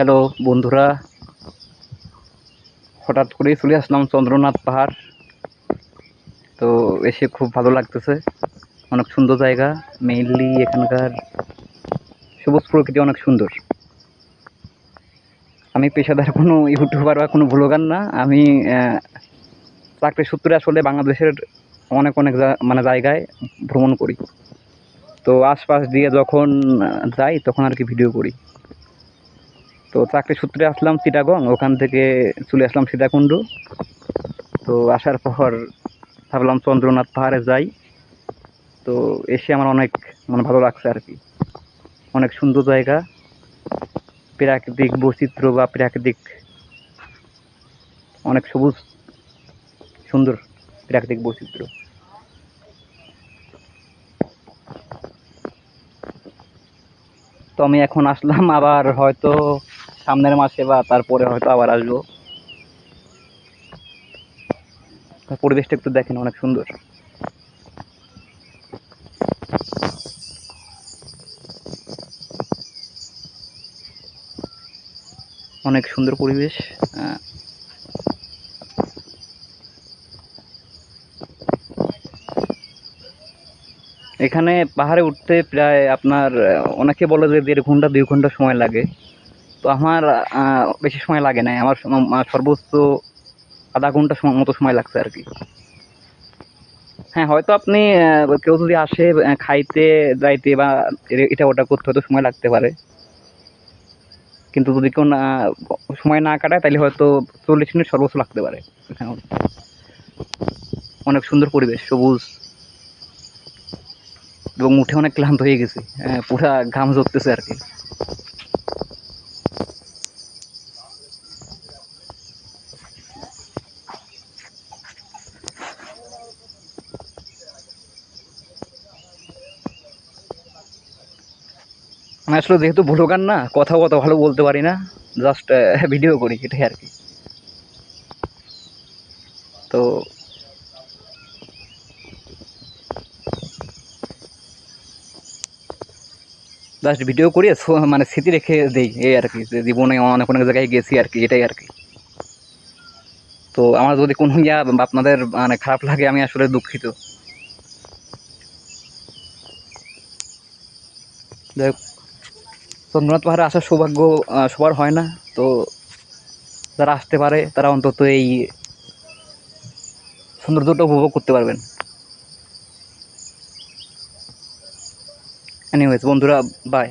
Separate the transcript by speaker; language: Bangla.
Speaker 1: হ্যালো বন্ধুরা। হঠাৎ করেই চলে আসলাম চন্দ্রনাথ পাহাড়। তো এসে খুব ভালো লাগতেছে। অনেক সুন্দর জায়গা মেইনলি এখানকার সবুজ প্রকৃতি অনেক সুন্দর। আমি পেশাদার কোনো ইউটিউবার বা কোনো ব্লগার না। আমি আহ, চাকরির সূত্রে আসলে বাংলাদেশের অনেক অনেক মানে জায়গায় ভ্রমণ করি। তো আশপাশ দিয়ে যখন যাই তখন আর কি ভিডিও করি। তো চাকরি সূত্রে আসলাম চিটাগং, ওখান থেকে চলে আসলাম সীতাকুণ্ড। তো আসার পর ভাবলাম চন্দ্রনাথ পাহাড়ে যাই। তো এসে আমার অনেক মানে ভালো লাগছে আর কি। অনেক সুন্দর জায়গা। প্রাকৃতিক বৈচিত্র্য বা প্রাকৃতিক অনেক সবুজ, সুন্দর প্রাকৃতিক বৈচিত্র্য। তো আমি এখন আসলাম আবার হয়তো সামনের মাসে বা তারপরে হয়তো আবার আসব। পরিবেশটা একটু দেখেন অনেক সুন্দর। অনেক সুন্দর পরিবেশ আহ, এখানে পাহাড়ে উঠতে প্রায় আপনার অনেকে বলে যে দেড় ঘণ্টা দুই ঘণ্টা সময় লাগে। তো আমার বেশি সময় লাগে না আমার সর্বোচ্চ আধা ঘণ্টা মতো সময় লাগছে আর কি। হ্যাঁ হয়তো আপনি কেউ যদি আসে খাইতে যাইতে বা এটা ওটা করতে হয়তো সময় লাগতে পারে। কিন্তু যদি কেউ না সময় না কাটায় তাহলে হয়তো চল্লিশ মিনিট সর্বোচ্চ লাগতে পারে এখানে। অনেক সুন্দর পরিবেশ সবুজ। এবং উঠে অনেক ক্লান্ত হয়ে গেছি। আহ, পুরা ঘাম ঝরতেছে আর কি। আসলে যেহেতু ভ্লগার না কথা কথা ভালো বলতে পারি না জাস্ট ভিডিও করি, এটাই আর কি। তো জাস্ট ভিডিও করি মানে স্মৃতি রেখে দেই, এই আর কি জীবনে অনেক অনেক জায়গায় গেছি আর কি, এটাই আর কি। তো আমার যদি কোনো ইয়া আপনাদের মানে খারাপ লাগে, আমি আসলে দুঃখিত। যাই চন্দ্রনাথ পাহাড়ে আসার সৌভাগ্য সবার হয় না। তো যারা আসতে পারে, তারা অন্তত এই সৌন্দর্যটা উপভোগ করতে পারবেন। এনিওয়েজ বন্ধুরা বাই